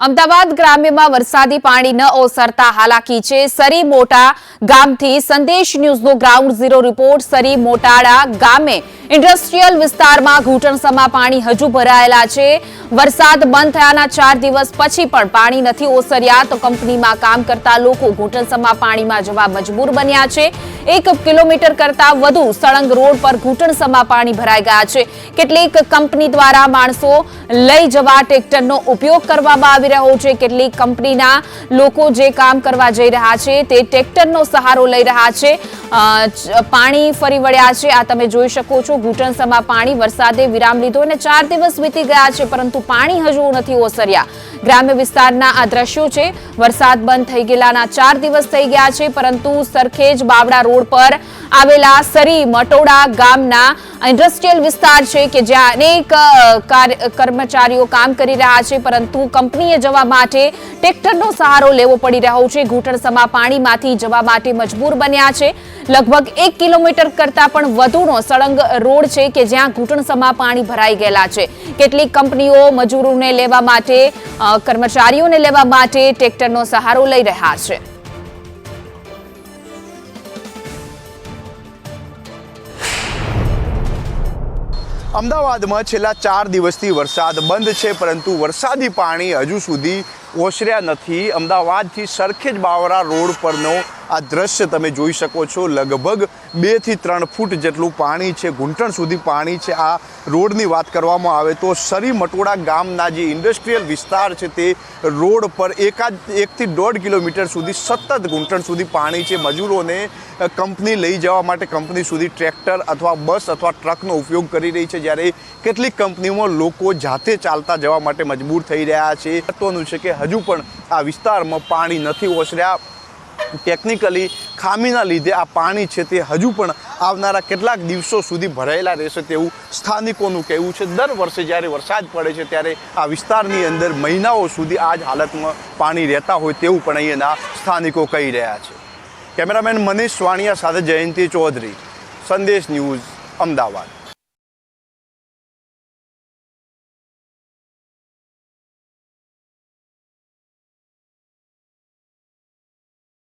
અમદાવાદ ગ્રામ્યમાં વરસાદી પાણી ન ઓસરતા હાલાકી છે. સરી મોટા ગામથી સંદેશ ન્યૂઝનો ગ્રાઉન્ડ ઝીરો રિપોર્ટ. સરી મોટાડા ગામે ઇન્ડસ્ટ્રીયલ વિસ્તારમાં ઘૂંટણસમાં પાણી હજુ ભરાયેલા છે. વરસાદ બંધ થયાના ચાર દિવસ પછી પણ પાણી નથી ઓસર્યા તો કંપનીમાં કામ કરતા લોકો ઘૂંટણસમાં પાણીમાં જવા મજબૂર બન્યા છે. એક કિલોમીટર કરતા વધુ સળંગ રોડ પર ઘૂંટણસમાં પાણી ભરાઈ ગયા છે. કેટલીક કંપની દ્વારા માણસો લઈ જવા ટ્રેક્ટરનો ઉપયોગ કરવામાં આવી રહ્યો છે. કેટલીક કંપનીના લોકો જે કામ કરવા જઈ રહ્યા છે તે ટ્રેક્ટરનો સહારો લઈ રહ્યા છે. પાણી ફરી વળ્યા છે. આ તમે જોઈ શકો છો. ઘૂંટણસમાં પાણી, વરસાદે વિરામ લીધો અને ચાર દિવસ વીતી ગયા છે, પરંતુ પાણી હજુ નથી ઓસર્યા. ગ્રામ્ય વિસ્તારના આ દ્રશ્યો છે. વરસાદ બંધ થઈ ગયેલાના ચાર દિવસ થઈ ગયા છે, પરંતુ સરખેજ બાવડા રોડ પર આવેલા સરી મટોડા ગામના ઇન્ડસ્ટ્રીયલ વિસ્તાર છે કે જ્યાં અનેક કર્મચારીઓ કામ કરી રહ્યા છે, પરંતુ કંપનીએ જવા માટે ટ્રેક્ટરનો સહારો લેવો પડી રહ્યો છે. ઘૂંટણસમા પાણીમાંથી જવા માટે મજબૂર બન્યા છે. લગભગ એક કિલોમીટર કરતા પણ વધુનો સળંગ રોડ છે કે જ્યાં ઘૂંટણસમા પાણી ભરાઈ ગયેલા છે. કેટલીક કંપનીઓ મજૂરોને લેવા માટે કર્મચારીઓને લેવા માટે ટ્રેક્ટરનો સહારો લઈ રહ્યા છે. અમદાવાદમાં છેલ્લા ચાર દિવસથી વરસાદ બંધ છે, પરંતુ વરસાદી પાણી હજુ સુધી ઓસર્યા નથી. અમદાવાદથી સરખેજ બાવરા રોડ પરનો આ દ્રશ્ય તમે જોઈ શકો છો. લગભગ બેથી ત્રણ ફૂટ જેટલું પાણી છે, ઘૂંટણ સુધી પાણી છે આ રોડની વાત કરવામાં આવે તો. સરી મટોડા ગામના જે ઇન્ડસ્ટ્રીયલ વિસ્તાર છે તે રોડ પર એકાદ એકથી દોઢ કિલોમીટર સુધી સતત ઘૂંટણ સુધી પાણી છે. મજૂરોને કંપની લઈ જવા માટે કંપની સુધી ટ્રેક્ટર અથવા બસ અથવા ટ્રકનો ઉપયોગ કરી રહી છે. જ્યારે કેટલીક કંપનીઓમાં લોકો જાતે ચાલતા જવા માટે મજબૂર થઈ રહ્યા છે. મહત્વનું છે કે હજુ પણ આ વિસ્તારમાં પાણી નથી ઓસર્યા. ટેકનિકલી ખામીના લીધે આ પાણી છે તે હજુ પણ આવનારા કેટલાક દિવસો સુધી ભરાયેલા રહેશે તેવું સ્થાનિકોનું કહેવું છે. દર વર્ષે જ્યારે વરસાદ પડે છે ત્યારે આ વિસ્તારની અંદર મહિનાઓ સુધી આ જ હાલતમાં પાણી રહેતા હોય તેવું પણ અહીંના સ્થાનિકો કહી રહ્યા છે. કેમેરામેન મનીષ વાણિયા સાથે જયંતિ ચૌધરી. સંદેશ ન્યૂઝ, અમદાવાદ.